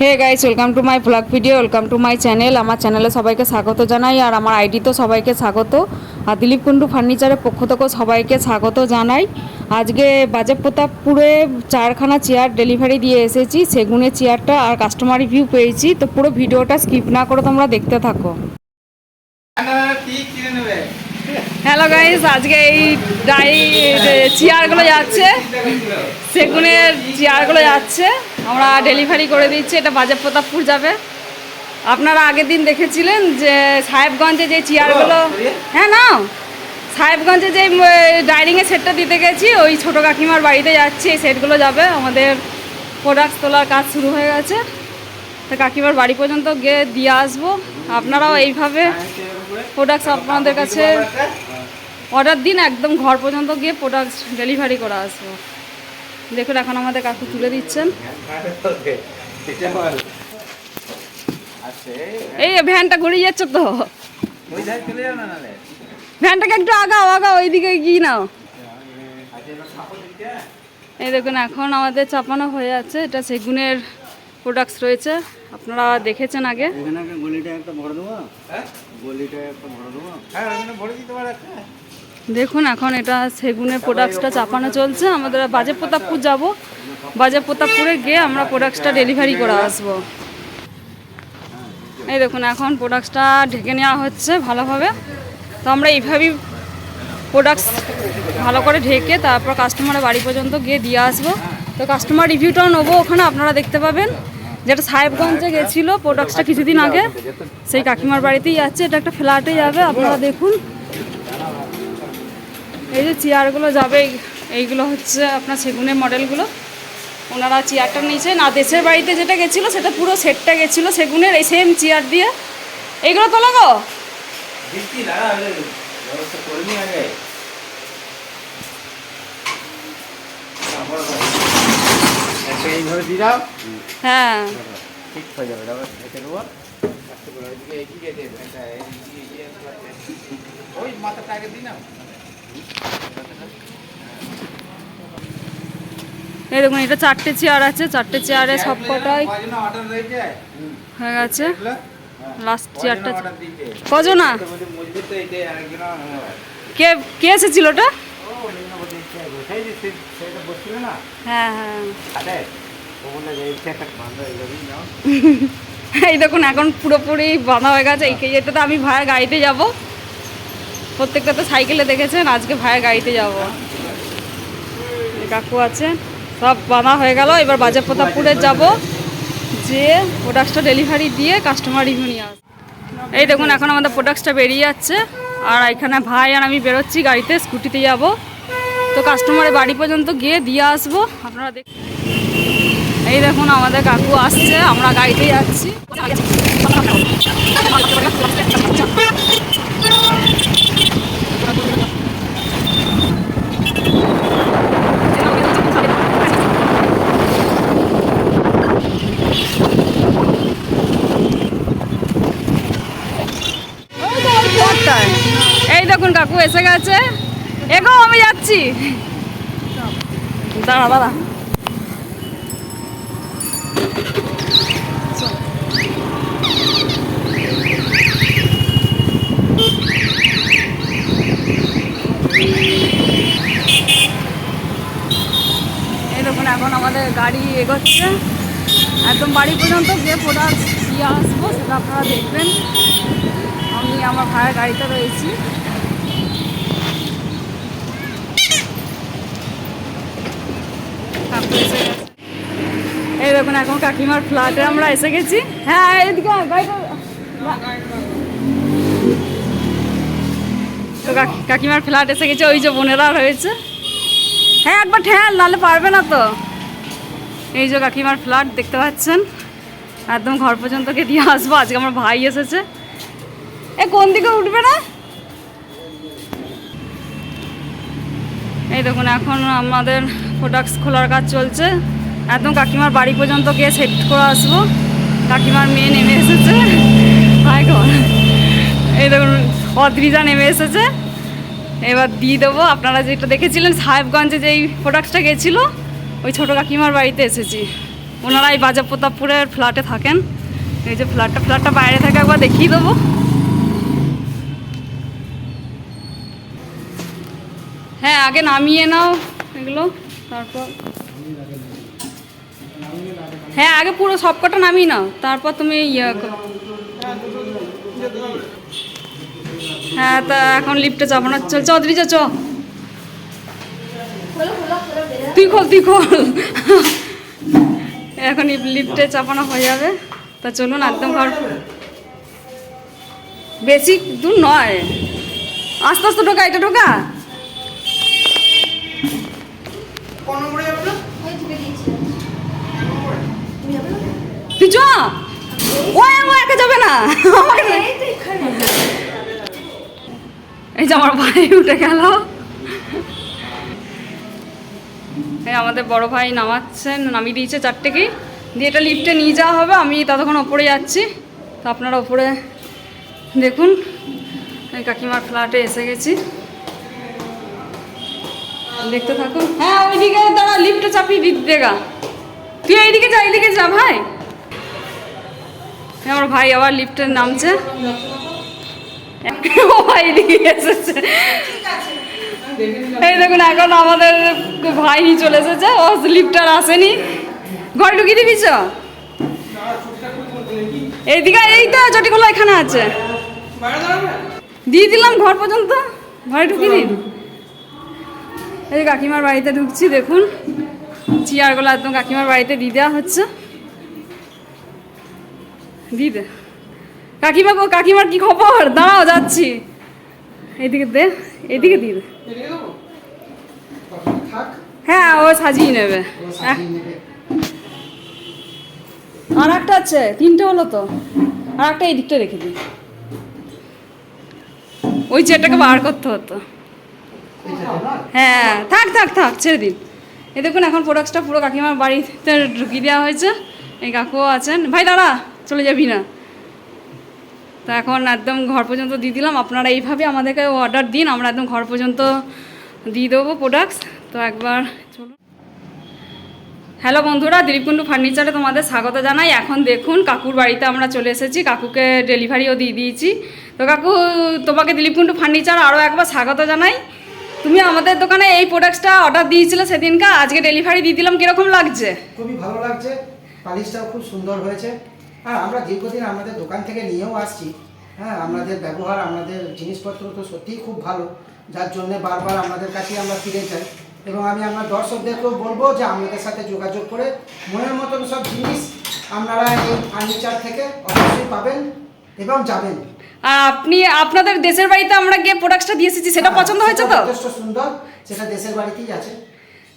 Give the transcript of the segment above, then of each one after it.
Hey guys welcome to my blog video welcome to my channel আমার চ্যানেলে সবাইকে স্বাগত জানাই আর আমার আইডি তো সবাইকে স্বাগত। আর দিলীপ কুণ্ডু ফার্নিচারের পক্ষ থেকেও সবাইকে স্বাগত জানাই। আজকে বাজে প্রতাপপুরে চারখানা চেয়ার ডেলিভারি দিয়ে এসেছি সেগুনের চেয়ারটা আর কাস্টমার রিভিউ পেয়েছি, তো পুরো ভিডিওটা স্কিপ না করে তোমরা দেখতে থাকো। হ্যালো গাইস আজকে এই ডাই চেয়ারগুলো যাচ্ছে, সেগুনের চেয়ারগুলো যাচ্ছে। আমরা ডেলিভারি করে দিচ্ছি এটা বাজার প্রতাপপুর যাবে। আপনারা আগের দিন দেখেছিলেন যে সাহেবগঞ্জে যে চেয়ারগুলো হ্যাঁ নাও। সাহেবগঞ্জে যে ডাইনিংয়ের সেটটা দিতে গেছি ওই ছোটো কাকিমার বাড়িতে যাচ্ছি এই সেটগুলো যাবে। আমাদের প্রোডাক্ট তোলার কাজ শুরু হয়ে গেছে। তো কাকিমার বাড়ি পর্যন্ত গিয়ে দিয়ে আসব। আপনারাও এইভাবে প্রোডাক্টস আপনাদের কাছে অর্ডার দিন একদম ঘর পর্যন্ত গিয়ে প্রোডাক্ট ডেলিভারি করে আসব। দেখুন এখন আমাদের কাকু তুলে দিচ্ছেন। এই ভ্যানটা ঘুরে যাচ্ছে তো। ভ্যানটাকে একটু আগাও আগাও ওইদিকে গিয়ে নাও। এই দেখুন এখন আমাদের চাপানো হয়ে আছে। এটা সেগুনের প্রোডাক্টস রয়েছে। আপনারা দেখেছেন আগে। গলিটা একটা ভরে দেবো? গলিটা একটা ভরে দেবো? দেখুন, এখন এটা সেগুনের প্রোডাক্টসটা চাপানো চলছে। আমাদের বাজে প্রতাপপুর যাব। বাজে প্রতাপপুরে গিয়ে আমরা প্রোডাক্টসটা ডেলিভারি করে আসব। এই দেখুন, এখন প্রোডাক্টসটা ঢেকে নেওয়া হচ্ছে ভালোভাবে। তো আমরা এইভাবেই প্রোডাক্টস ভালো করে ঢেকে তারপর কাস্টমারের বাড়ি পর্যন্ত গিয়ে দিয়ে আসব। তো কাস্টমার রিভিউটাও নেব ওখানে, আপনারা দেখতে পাবেন। যেটা সাহেবগঞ্জে গেছিল প্রোডাক্টসটা কিছুদিন আগে, সেই কাকিমার বাড়িতেই যাচ্ছে এটা একটা ফ্ল্যাটে যাবে, আপনারা দেখুন। এই যে চেয়ারগুলো যাবে এইগুলো হচ্ছে আপনার সেগুনের মডেলগুলো। ওনারা চেয়ারটা নিয়েছে। না দেশের বাড়িতে যেটা গেছিল সেটা পুরো সেটটা গেছিল সেগুনের এই সেম চেয়ার দিয়ে। এইগুলো তোলা গো। দাও। হ্যাঁ। ঠিক হয়ে যাবে দেবো। ওই মাথাটা আগে দিই না এই দেখুন এটা চারটে চেয়ার আছে চারটে চেয়ারে সব কটাই হয়ে গেছে। লাস্ট চেয়ারটা কজনা কে কে এসেছিল ওটা? হ্যাঁ হ্যাঁ। এই দেখুন এখন পুরোপুরি বাঁধা হয়ে গেছে। এই এটাতে আমি ভাইয়ের গাড়িতে যাব। প্রত্যেকটা তো সাইকেলে দেখেছেন, আজকে ভাইয়ের গাড়িতে যাব। কাকু আছে, সব বাঁধা হয়ে গেল, এবার বাজার প্রতাপপুরে যাব, যে প্রোডাক্টসটা ডেলিভারি দিয়ে কাস্টমার রিভিউ নিয়ে আসব। এই দেখুন, এখন আমাদের প্রোডাক্টসটা বেরিয়ে যাচ্ছে, আর এখানে ভাই আর আমি বেরোচ্ছি গাড়িতে স্কুটিতে যাব। তো কাস্টমারের বাড়ি পর্যন্ত গিয়ে দিয়ে আসব, আপনারা দেখ এই দেখুন, আমাদের কাকু আসছে, আমরা গাড়িতে যাচ্ছি কোথায়? এই দেখুন কাকু এসে গেছে। এগো, আমি যাচ্ছি। দাঁড়া দাঁড়া। দেখুন, এখন আমাদের গাড়ি এগোচ্ছে। একদম বাড়ি পর্যন্ত যে প্রোডাক্ট দিয়ে আসব, সেটা আপনারা দেখবেন। আমি আমার ভাইয়ের গাড়িতে রয়েছি কাকু এসে গেছে। এই দেখুন, এখন কাকিমার ফ্ল্যাটে আমরা এসে গেছি। হ্যাঁ এদিকে তো কাকিমার ফ্ল্যাট এসে গেছে, ওই যে বোনেরা রয়েছে। হ্যাঁ একবার ঠেল নাহলে পারবে না তো। এই যে কাকিমার ফ্ল্যাট দেখতে পাচ্ছেন। একদম ঘর পর্যন্ত গিয়ে দিয়ে আসব, আজকে আমার ভাই এসেছে। এ, কোন দিকে উঠবে না এই দেখুন, এখন আমাদের প্রোডাক্টস খোলার কাজ চলছে। একদম কাকিমার বাড়ি পর্যন্ত গিয়ে সেট করে আসব। কাকিমার মেয়ে নেমে এসেছে। ঘর এই দেখুন, অদ্রিজা নেমে এসেছে। এবার দিয়ে দেবো। আপনারা যেটা দেখেছিলেন, সাহেবগঞ্জে যেই প্রোডাক্টসটা গেছিল, ওই ছোটো কাকিমার বাড়িতে এসেছি। ওনারা এই বাজার প্রতাপপুরের ফ্ল্যাটে থাকেন। এই যে ফ্ল্যাটটা ফ্ল্যাটটা বাইরে থেকে একবার দেখিয়ে দেবো। হ্যাঁ আগে নামিয়ে নাও এগুলো। তারপর হ্যাঁ আগে পুরো সবকটা নামিয়ে নাও, তারপর তুমি ইয়ে। হ্যাঁ তা এখন লিফটে যাব না, চল চৌধুরী চ তুই খোল তুই খোল। এখন লিফটে চাপানো হয়ে যাবে। তা চলুন, একদম ঘর। বেশি দূর নয়। আস্তে আস্তে ঢোকা, এটা ঢোকা। তুই চ ও ও একা যাবে না। এই যে আমার ভাই উঠে গেল। এই আমাদের বড় ভাই নামাচ্ছেন নামিয়ে দিয়েছে চারটে কি? দিয়ে এটা লিফটে নিয়ে যাওয়া হবে আমি ততক্ষণ ওপরে যাচ্ছি। তো আপনারা ওপরে দেখুন। এই কাকিমার ফ্ল্যাটে এসে গেছি। দেখতে থাকুন হ্যাঁ ওইদিকে দাঁড়া লিফটে চাপিয়ে দিতে দেগা। তুই এইদিকে যা এইদিকে যা ভাই। আমার ভাই আবার লিফটে নামছে। ও ভাই এদিকে এসেছে। এই দেখুন এখন আমাদের ভাই চলে এসেছে। ও লিফটার আসেনি। ঘরে ঢুকিয়ে দিবি এইদিকে এই তো চটিগুলো এখানে আছে। দিয়ে দিলাম ঘর পর্যন্ত। ঘরে ঢুকিয়ে দিন এই কাকিমার বাড়িতে ঢুকছি, দেখুন। চেয়ারগুলো একদম কাকিমার বাড়িতে দিয়ে দেওয়া হচ্ছে। দিয়ে দে। কাকিমা গো, কাকিমার কি খবর? দাঁড়াও, যাচ্ছি। এইদিকে দে এইদিকে দিয়ে দে। হ্যাঁ ও সাজিয়ে নেবে। আর একটা আছে, তিনটে হলো তো। আর একটা এই দিকটা রেখে দিই ওই চেয়ারটাকে বার করতে হতো। হ্যাঁ থাক থাক থাক, ছেড়ে দিন। এই দেখুন, এখন প্রোডাক্টসটা পুরো কাকিমার বাড়িতে ঢুকিয়ে দেওয়া হয়েছে। এই কাকুও আছেন। ভাই, দাঁড়া, চলে যাবি না। তো এখন একদম ঘর পর্যন্ত দিয়ে দিলাম। আপনারা এইভাবে আমাদেরকে অর্ডার দিন। আমরা একদম ঘর পর্যন্ত দিয়ে দেবো প্রোডাক্টস তো একবার চলুন। হ্যালো বন্ধুরা, দিলীপকুণ্ডু ফার্নিচারে তোমাদের স্বাগত জানাই। এখন দেখুন, কাকুর বাড়িতে আমরা চলে এসেছি। কাকুকে ডেলিভারিও দিয়ে দিয়েছি। তো কাকু, তোমাকে দিলীপকুণ্ডু ফার্নিচার আরও একবার স্বাগত জানাই। তুমি আমাদের দোকানে এই প্রোডাক্টটা অর্ডার দিয়েছিলে সেদিনকা আজকে ডেলিভারি দিয়ে দিলাম, কীরকম লাগছে? খুবই ভালো লাগছে, পালিশটাও খুব সুন্দর হয়েছে। আর আমরা দীর্ঘদিন আমাদের দোকান থেকে নিয়েও আসছি। হ্যাঁ আমাদের ব্যবহার, আমাদের জিনিসপত্র তো সত্যিই খুব ভালো। যার জন্য বারবার আমাদের কাছেই আমরা ফিরে যাই। এবং আমি আমার দর্শকদেরকেও বলব যে আমাদের সাথে যোগাযোগ করে মনের মতন সব জিনিস আপনারা এই ফার্নিচার থেকে অবশ্যই পাবেন এবং যাবেন। আর আপনি আপনাদের দেশের বাড়িতে আমরা গিয়ে প্রোডাক্টটা দিয়ে এসেছি সেটা পছন্দ হয়েছে তো? যথেষ্ট সুন্দর সেটা দেশের বাড়িতেই আছে।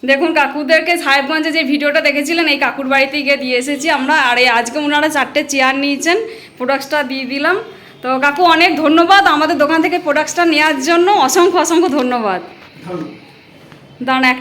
দেখুন কাকুদেরকে সাহেবগঞ্জে যে ভিডিওটা দেখেছিলেন এই কাকুর বাড়িতে গিয়ে দিয়ে এসেছি আমরা আর এই আজকে ওনারা চারটে চেয়ার নিয়েছেন প্রোডাক্টসটা দিয়ে দিলাম। তো কাকু অনেক ধন্যবাদ আমাদের দোকান থেকে প্রোডাক্টসটা নেওয়ার জন্য অসংখ্য অসংখ্য ধন্যবাদ। ধন্যবাদ। দাঁড়ান এক